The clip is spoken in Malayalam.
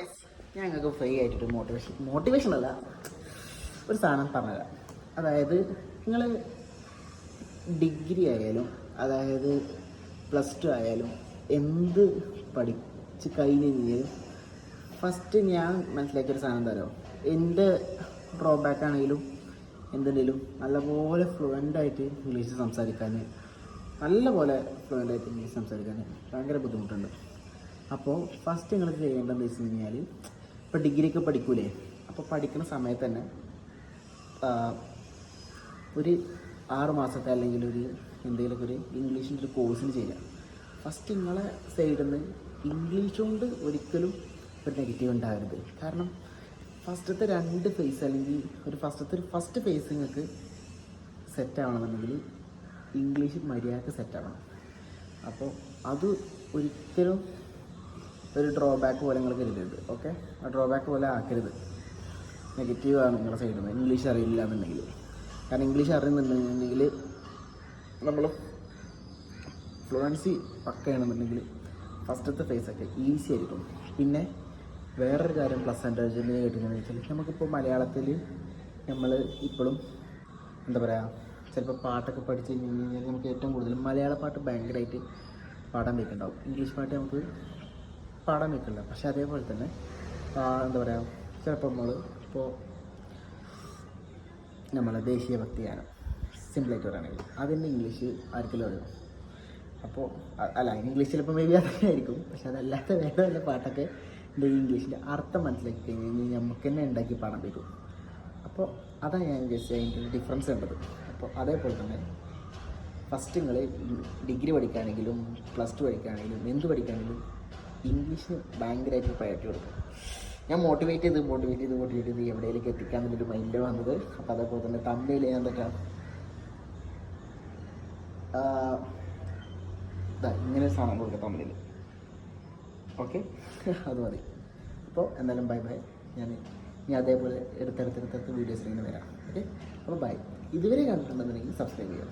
ഗൈസ് ഞങ്ങൾക്ക് ഫ്രീ ആയിട്ടൊരു മോട്ടിവേഷൻ മോട്ടിവേഷൻ അല്ല. ഒരു സാധനം പറഞ്ഞുതരാം. അതായത് നിങ്ങൾ ഡിഗ്രി ആയാലും അതായത് പ്ലസ് ടു ആയാലും എന്ത് പഠിച്ച് കഴിഞ്ഞ് കഴിഞ്ഞാൽ ഫസ്റ്റ് ഞാൻ മനസ്സിലാക്കിയൊരു സാധനം തരാം എന്റെ ഡ്രോബാക്ക് ആണെങ്കിലും എന്തുണ്ടെങ്കിലും നല്ലപോലെ ഫ്ലുവന്റ് ആയിട്ട് ഇംഗ്ലീഷ് സംസാരിക്കാൻ നല്ലപോലെ ഫ്ലുവന്റ് ആയിട്ട് ഇംഗ്ലീഷ് സംസാരിക്കാൻ ഭയങ്കര ബുദ്ധിമുട്ടുണ്ട്. അപ്പോൾ ഫസ്റ്റ് നിങ്ങൾ ചെയ്യേണ്ടതെന്ന് വെച്ച് കഴിഞ്ഞാൽ ഇപ്പോൾ ഡിഗ്രിയൊക്കെ പഠിക്കൂലേ? അപ്പോൾ പഠിക്കുന്ന സമയത്ത് തന്നെ ഒരു ആറ് മാസത്തെ അല്ലെങ്കിൽ ഒരു എന്തെങ്കിലുമൊക്കെ ഒരു ഇംഗ്ലീഷിന്റെ ഒരു കോഴ്സിന് ചെയ്യാം ഫസ്റ്റ് നിങ്ങളെ സൈഡിൽ നിന്ന് ഇംഗ്ലീഷ് കൊണ്ട് ഒരിക്കലും ഒരു നെഗറ്റീവ് ഉണ്ടാകരുത് കാരണം ഫസ്റ്റത്തെ രണ്ട് ഫേസ് അല്ലെങ്കിൽ ഒരു ഫസ്റ്റത്തെ ഒരു ഫസ്റ്റ് ഫേസ് നിങ്ങൾക്ക് സെറ്റ് ആവണമെന്നുണ്ടെങ്കിൽ ഇംഗ്ലീഷ് മര്യാദയ്ക്ക് സെറ്റ് ആവണം. അപ്പോൾ അത് ഒരിക്കലും ഒരു ഡ്രോബാക്ക് പോലെ നിങ്ങൾ കരുതരുത് ഓക്കെ ആ ഡ്രോബാക്ക് പോലെ ആക്കരുത്. നെഗറ്റീവാണ് നിങ്ങളുടെ സൈഡിൽ നിന്ന് ഇംഗ്ലീഷ് അറിയില്ല എന്നുണ്ടെങ്കിൽ കാരണം ഇംഗ്ലീഷ് അറിയുന്നുണ്ടെങ്കിൽ നമ്മൾ ഫ്ലുവൻസി പക്കയാണെന്നുണ്ടെങ്കിൽ ഫസ്റ്റത്തെ ഫേസൊക്കെ ഈസി ആയിരിക്കും. പിന്നെ വേറൊരു കാര്യം പ്ലസ് അൻഡർജന്റിന് കേട്ടിട്ടുണ്ടെന്ന് വെച്ചാൽ നമുക്കിപ്പോൾ മലയാളത്തിൽ നമ്മൾ ഇപ്പോഴും എന്താ പറയുക ചിലപ്പോൾ പാട്ടൊക്കെ പഠിച്ച് കഴിഞ്ഞ് കഴിഞ്ഞാൽ നമുക്ക് ഏറ്റവും കൂടുതൽ മലയാള പാട്ട് ഭയങ്കരമായിട്ട് പാടാൻ പറ്റുന്നുണ്ടാവും. ഇംഗ്ലീഷ് പാട്ട് നമുക്ക് പാടാൻ നിൽക്കില്ല പക്ഷെ അതേപോലെ തന്നെ എന്താ പറയുക ചിലപ്പോൾ നമ്മൾ ഇപ്പോൾ നമ്മളെ ദേശീയ ഭക്തിയാണ് സിമ്പിളായിട്ട് പറയുകയാണെങ്കിൽ അതിന്റെ ഇംഗ്ലീഷ് ആർക്കെല്ലാം അറിയും? അപ്പോൾ അല്ല അതിന് ഇംഗ്ലീഷ് ചിലപ്പോൾ മേ ബി അതായിരിക്കും പക്ഷെ അതല്ലാത്ത വേറെ വല്ല പാട്ടൊക്കെ എന്റെ ഇംഗ്ലീഷിന്റെ. അർത്ഥം മനസ്സിലാക്കി കഴിഞ്ഞ് കഴിഞ്ഞാൽ നമുക്ക് തന്നെ ഉണ്ടാക്കി പാടാൻ പറ്റും. അപ്പോൾ അതാണ് ഞാൻ ജസ്റ്റ് അതിന്റെ ഡിഫറൻസ് ഉള്ളത് അപ്പോൾ അതേപോലെ തന്നെ ഫസ്റ്റ് നിങ്ങൾ ഡിഗ്രി പഠിക്കുകയാണെങ്കിലും പ്ലസ് ടു പഠിക്കുകയാണെങ്കിലും എന്ത് പഠിക്കുകയാണെങ്കിലും ഇംഗ്ലീഷിന് ഭയങ്കരമായിട്ട് പ്രയോറിറ്റി കൊടുക്കും. ഞാൻ മോട്ടിവേറ്റ് ചെയ്ത് മോട്ടിവേറ്റ് ചെയ്ത് മോട്ടിവേറ്റ് ചെയ്ത് എവിടെയിലേക്ക് ഒരു മൈൻഡ് വന്നത്. അപ്പോൾ അതേപോലെ തന്നെ തമ്മിൽ ഞാൻ എന്തൊക്കെയാണ് ഇങ്ങനെ സാധനം കൊടുക്കുക തമ്മിൽ ഓക്കെ അത് മതി. അപ്പോൾ എന്തായാലും ബൈ ബൈ ഞാൻ ഇനി അതേപോലെ എടുത്തെടുത്തെടുത്തെടുത്ത് വീഡിയോസ് ഇങ്ങനെ വരാം. ഓക്കെ അപ്പോൾ ബൈ ഇതുവരെ കണ്ടിട്ടുണ്ടെന്നുണ്ടെങ്കിൽ സബ്സ്ക്രൈബ് ചെയ്യാം